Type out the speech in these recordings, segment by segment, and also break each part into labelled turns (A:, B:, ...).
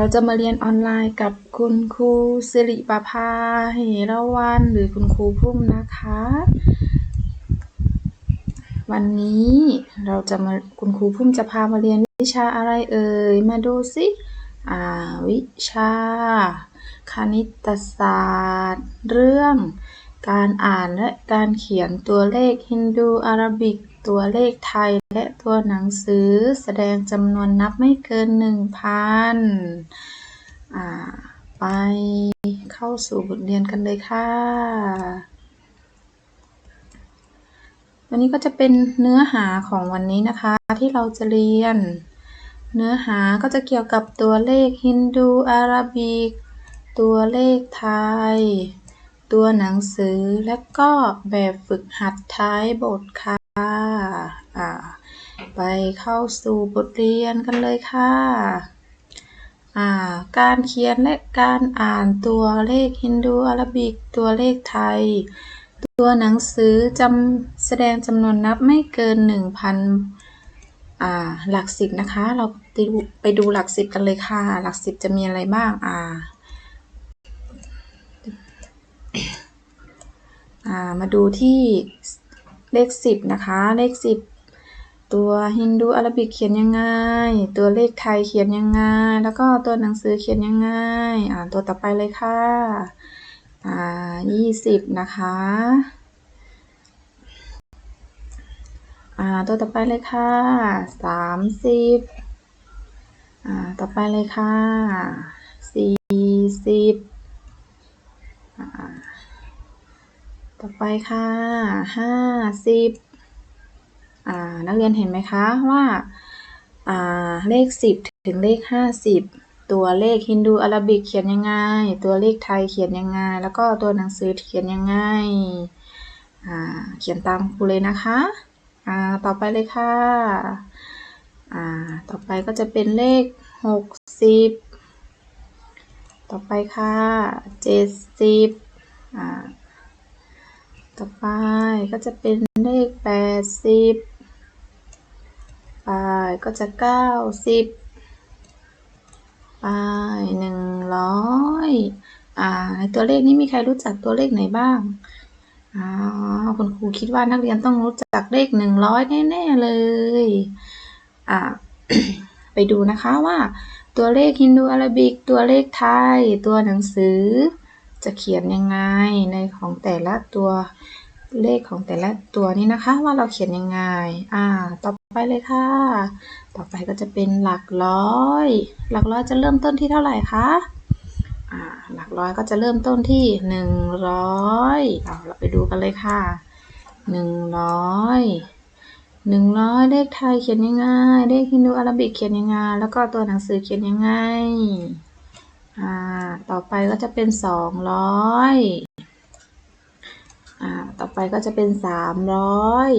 A: เราจะมาเรียนออนไลน์กับคุณครูสิริประภาเหระวันหรือคุณครูพุ่มนะคะ วันนี้เราจะมาคุณครูพุ่มจะพามาเรียนวิชาอะไรเอ่ย มาดูสิวิชา คณิตศาสตร์ เรื่อง การอ่านและการเขียนตัวเลขฮินดูอาราบิก ตัวเลขไทยและตัวหนังสือแสดงจำนวนนับไม่เกินหนึ่งพันอ่าไปเข้าสู่บทเรียนกันเลยค่ะวันนี้ก็จะเป็นเนื้อหาของวันนี้นะคะที่เราจะเรียน เนื้อหาก็จะเกี่ยวกับตัวเลขฮินดูอาราบิก ตัวเลขไทย ตัวหนังสือและก็แบบฝึกหัดท้ายบทค่ะ อ่า ไปเข้าสู่บทเรียนกันเลยค่ะ อ่า การเขียนและการอ่านตัวเลขฮินดูอาราบิก ตัวเลขไทย ตัวหนังสือจำแสดงจำนวนนับไม่เกิน 1,000 อ่า หลักสิบนะคะ เราไปดูหลักสิบกันเลยค่ะ หลักสิบจะมีอะไรบ้าง อ่าอ่ามาดูที่ เลขสิบนะคะ เลขสิบตัวฮินดูอาราบิกเขียนยังไง ตัวเลขไทยเขียนยังไง แล้วก็ตัวหนังสือเขียนยังไง อ่านตัวต่อไปเลยค่ะ อ่ายี่สิบนะคะ อ่า ตัวต่อไปเลยค่ะสามสิบอ่า ต่อไปเลยค่ะสี่สิบอ่า ต่อไปค่ะห้าสิบนักเรียนเห็นไหมคะว่าาเลขสิบถึงเลขห้าสิบตัวเลขฮินดูอาราบิกเขียนยังไง ตัวเลขไทยเขียนยังไง แล้วก็ตัวหนังสือเขียนยังไง เขียนตามครูเลยนะคะต่อไปเลยค่ะต่อไปก็จะเป็นเลขหกสิบต่อไปค่ะเจ็ดสิบ ต่อไปก็จะเป็นเลขแปดสิบไปก็จะเก้าสิบไปหนึ่งร้อยอ่าในตัวเลขนี้มีใครรู้จักตัวเลขไหนบ้างอ๋อคุณครูคิดว่านักเรียนต้องรู้จักเลขหนึ่งร้อยแน่ๆเลยอ่าไปดูนะคะว่า ตัวเลขฮินดูอาราบิก ตัวเลขไทย ตัวหนังสือ จะเขียนยังไงในของแต่ละตัวเลขของแต่ละตัวนี้นะคะ ว่าเราเขียนยังไง อ่า ต่อไปเลยค่ะ ต่อไปก็จะเป็นหลักร้อย หลักร้อยจะเริ่มต้นที่เท่าไหร่คะ อ่า หลักร้อยก็จะเริ่มต้นที่หนึ่งร้อยเอาเราไปดูกันเลยค่ะหนึ่งร้อยหนึ่งร้อยเลขไทยเขียนยังไง เลขฮินดูอาราบิกเขียนยังไง แล้วก็ตัวหนังสือเขียนยังไง อ่า ต่อไปก็จะเป็นสองร้อยอ่า ต่อไปก็จะเป็นสามร้อย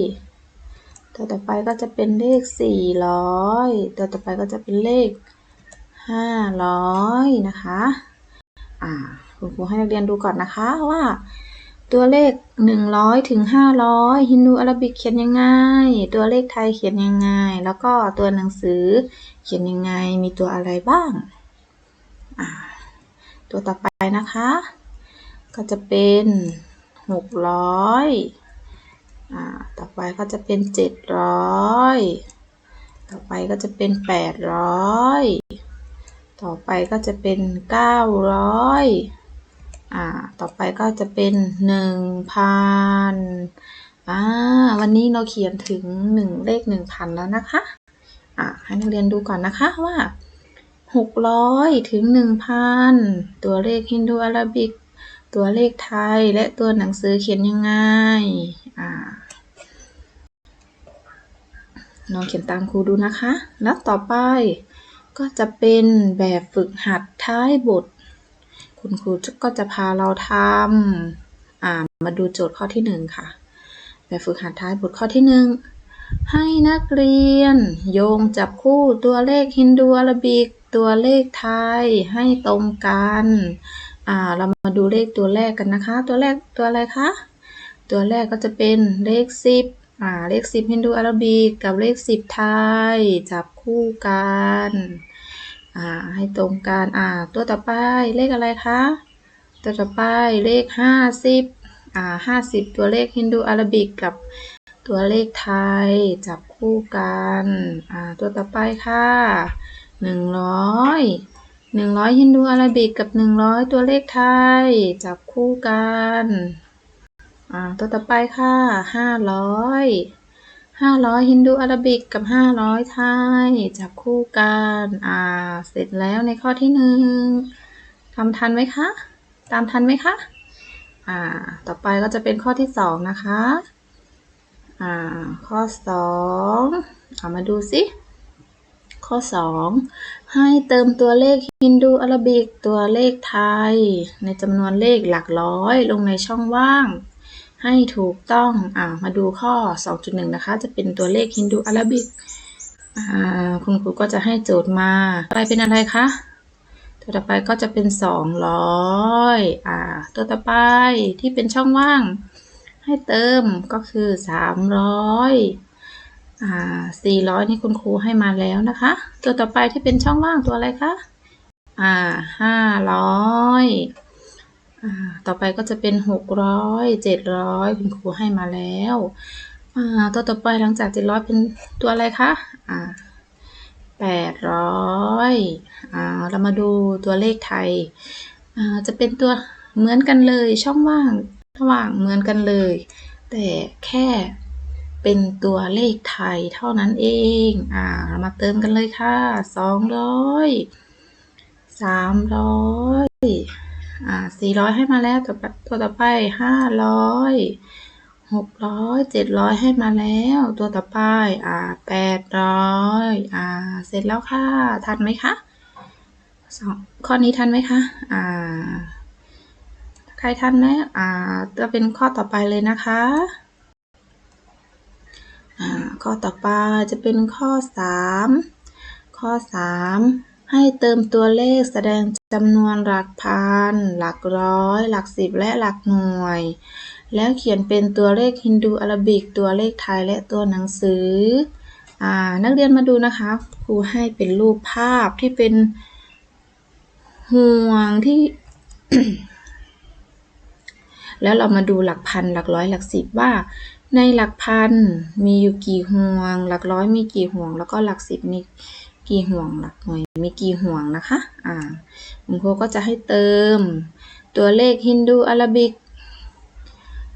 A: ตัวต่อไปก็จะเป็นเลขสี่ร้อยตัวต่อไปก็จะเป็นเลขห้าร้อยนะคะ อ่า คุณครูให้นักเรียนดูก่อนนะคะว่าตัวเลขหนึ่งร้อยถึงห้าร้อยฮินดูอาราบิกเขียนยังไง ตัวเลขไทยเขียนยังไง แล้วก็ตัวหนังสือเขียนยังไง มีตัวอะไรบ้าง ตัวต่อไปนะคะ ก็จะเป็นหกร้อยต่อไปก็จะเป็นเจ็ดร้อยต่อไปก็จะเป็นแปดร้อยต่อไปก็จะเป็นเก้าร้อยอ่า ต่อไปก็จะเป็นหนึ่งพันอ่า วันนี้เราเขียนถึงหนึ่งเลขหนึ่งพันแล้วนะคะ อ่า ให้นักเรียนดูก่อนนะคะว่า หกร้อยถึงหนึ่งพันตัวเลขฮินดูอาราบิก ตัวเลขไทย และตัวหนังสือเขียนยังไง อ่าลองเขียนตามครูดูนะคะ แล้วต่อไปก็จะเป็นแบบฝึกหัดท้ายบท คุณครูก็จะพาเราทำอ่ามาดูโจทย์ข้อที่หนึ่งค่ะ แบบฝึกหัดท้ายบทข้อที่หนึ่งให้นักเรียนโยงจับคู่ตัวเลขฮินดูอาราบิก ตัวเลขไทยให้ตรงกัน อ่า เรามาดูเลขตัวแรกกันนะคะ ตัวแรกตัวอะไรคะ ตัวแรกก็จะเป็นเลขสิบอ่า เลขสิบฮินดูอาราบิกกับเลขสิบไทย จับคู่กัน อ่า ให้ตรงกัน อ่า ตัวต่อไปเลขอะไรคะ ตัวต่อไปเลขห้าสิบอ่าห้าสิบตัวเลขฮินดูอาราบิกกับตัวเลขไทย จับคู่กัน อ่า ตัวต่อไปค่ะ หนึ่งร้อยหนึ่งร้อยฮินดูอาราบิกกับหนึ่งร้อยตัวเลขไทย จับคู่กันอ่าตัวต่อไปค่ะห้าร้อยห้าร้อยฮินดูอาราบิกกับห้าร้อยไทย จับคู่กันอ่าเสร็จแล้วในข้อที่หนึ่งทำทันไหมคะ ตามทันไหมคะอ่าต่อไปก็จะเป็นข้อที่สองนะคะอ่าข้อสองเอามาดูสิ ข้อสองให้เติมตัวเลขฮินดูอาราบิกตัวเลขไทย ในจำนวนเลขหลักร้อยลงในช่องว่าง ให้ถูกต้องอ่ามาดูข้อ 2.1 นะคะ จะเป็นตัวเลขฮินดูอาราบิกอ่าคุณครูก็จะให้โจทย์มาอะไรเป็นอะไรคะตัวต่อไปก็จะเป็น 200อ่า ตัวต่อไปที่เป็นช่องว่าง ให้เติมก็คือ 300อ่า 400 นี่คุณครูให้มาแล้วนะคะ ตัวต่อไปที่เป็นช่องว่างตัวอะไรคะ อ่า 500อ่าต่อไปก็จะเป็น 600 700 คุณครูให้มาแล้ว อ่า ตัวต่อไปหลังจาก 700 เป็นตัวอะไรคะ อ่าแปดร้อยอ่า เรามาดูตัวเลขไทย อ่า จะเป็นตัวเหมือนกันเลยช่องว่างระหว่างเหมือนกันเลย แต่แค่ เป็นตัวเลขไทยเท่านั้นเอง อ่าเรามาเติมกันเลยค่ะสองร้อยสามร้อยอ่าสี่ร้อยให้มาแล้วตัวตัวต่อไปห้าร้อยหกร้อยเจ็ดร้อยให้มาแล้ว ตัวต่อไปอ่าแปดร้อยอ่า เสร็จแล้วค่ะ ทันไหมคะสองข้อนี้ทันไหมคะ อ่า ใครทันนะอ่า จะเป็นข้อต่อไปเลยนะคะ ข้อต่อไปจะเป็นข้อสามข้อสามให้เติมตัวเลขแสดงจำนวนหลักพัน หลักร้อย หลักสิบและหลักหน่วย แล้วเขียนเป็นตัวเลขฮินดูอาราบิก ตัวเลขไทยและตัวหนังสืออนักเรียนมาดูนะคะครูให้เป็นรูปภาพที่เป็นห่วงที่แล้วเรามาดูหลักพันหลักร้อยหลักสิบว่า ในหลักพันมีอยู่กี่ห่วง หลักร้อยมีกี่ห่วง แล้วก็หลักสิบมีกี่ห่วง หลักหน่วยมีกี่ห่วงนะคะ อ่าคุณครูก็จะให้เติม ตัวเลขฮินดูอาราบิก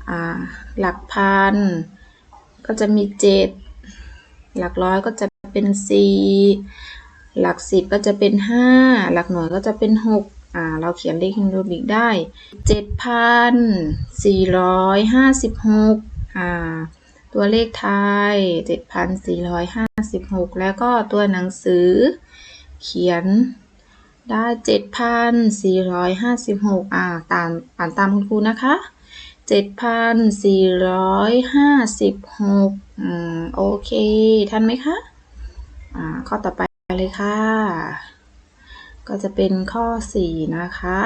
A: อ่า หลักพันก็จะมีเจ็ดหลักร้อยก็จะเป็นสี่หลักสิบก็จะเป็นห้าหลักหน่วยก็จะเป็นหกอ่า เราเขียนเลขฮินดูอารบิกได้เจ็ดพันสี่ร้อยห้าสิบหก ตัวเลขไทยเจ็ดพันสี่ร้อยห้าสิบหกแล้วก็ตัวหนังสือเขียนได้เจ็ดพันสี่ร้อยห้าสิบหกอ่า ตามอ่านตามคุณครูนะคะเจ็ดพันสี่ร้อยห้าสิบหกอืม โอเค ทันไหมคะ อ่า ข้อต่อไปเลยค่ะ ก็จะเป็นข้อสี่นะคะ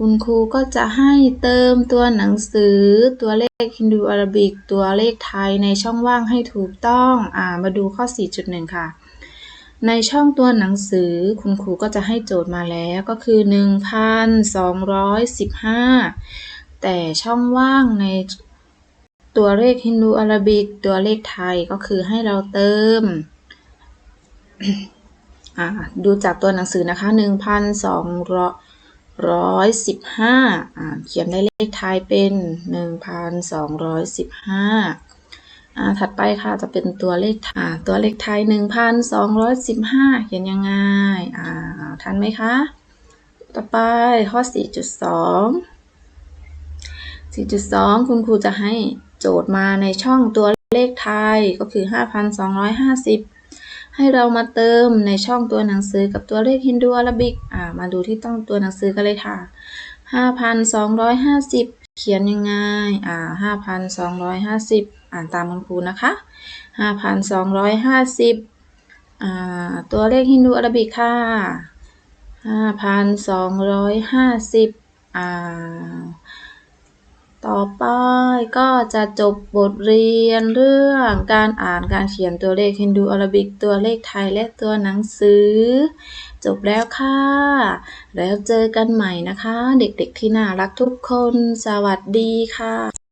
A: คุณครูก็จะให้เติมตัวหนังสือ ตัวเลขฮินดูอาราบิก ตัวเลขไทยในช่องว่างให้ถูกต้องอ่ามาดูข้อ 4.1 ค่ะ ในช่องตัวหนังสือ คุณครูก็จะให้โจทย์มาแล้วก็คือ 1,215 แต่ช่องว่างในตัวเลขฮินดูอาราบิก ตัวเลขไทยก็คือให้เราเติมดูจากตัวหนังสือนะคะ 1,215อ่าเขียนได้เลขไทยเป็น 1,215อ่าถัดไปค่ะจะเป็นตัวเลขอ่าตัวเลขไทย1,215 เขียนยังไงอ่าทันไหมคะ ต่อไปข้อ 4.2 4.2 คุณครูจะให้โจทย์มาในช่องตัวเลขไทยก็คือ 5,250 ให้เรามาเติมในช่องตัวหนังสือกับตัวเลขฮินดูอาราบิก อ่า มาดูที่ต้องตัวหนังสือกันเลยค่ะ 5,250 เขียนยังไง อ่า 5,250 อ่านตามคุณครูนะคะ 5,250 อ่า ตัวเลขฮินดูอาราบิกค่ะ 5,250 อ่า ต่อไปก็จะจบบทเรียนเรื่องการอ่านการเขียนตัวเลขฮินดูอาราบิกตัวเลขไทยและตัวหนังสือ จบแล้วค่ะ แล้วเจอกันใหม่นะคะ เด็กๆที่น่ารักทุกคน สวัสดีค่ะ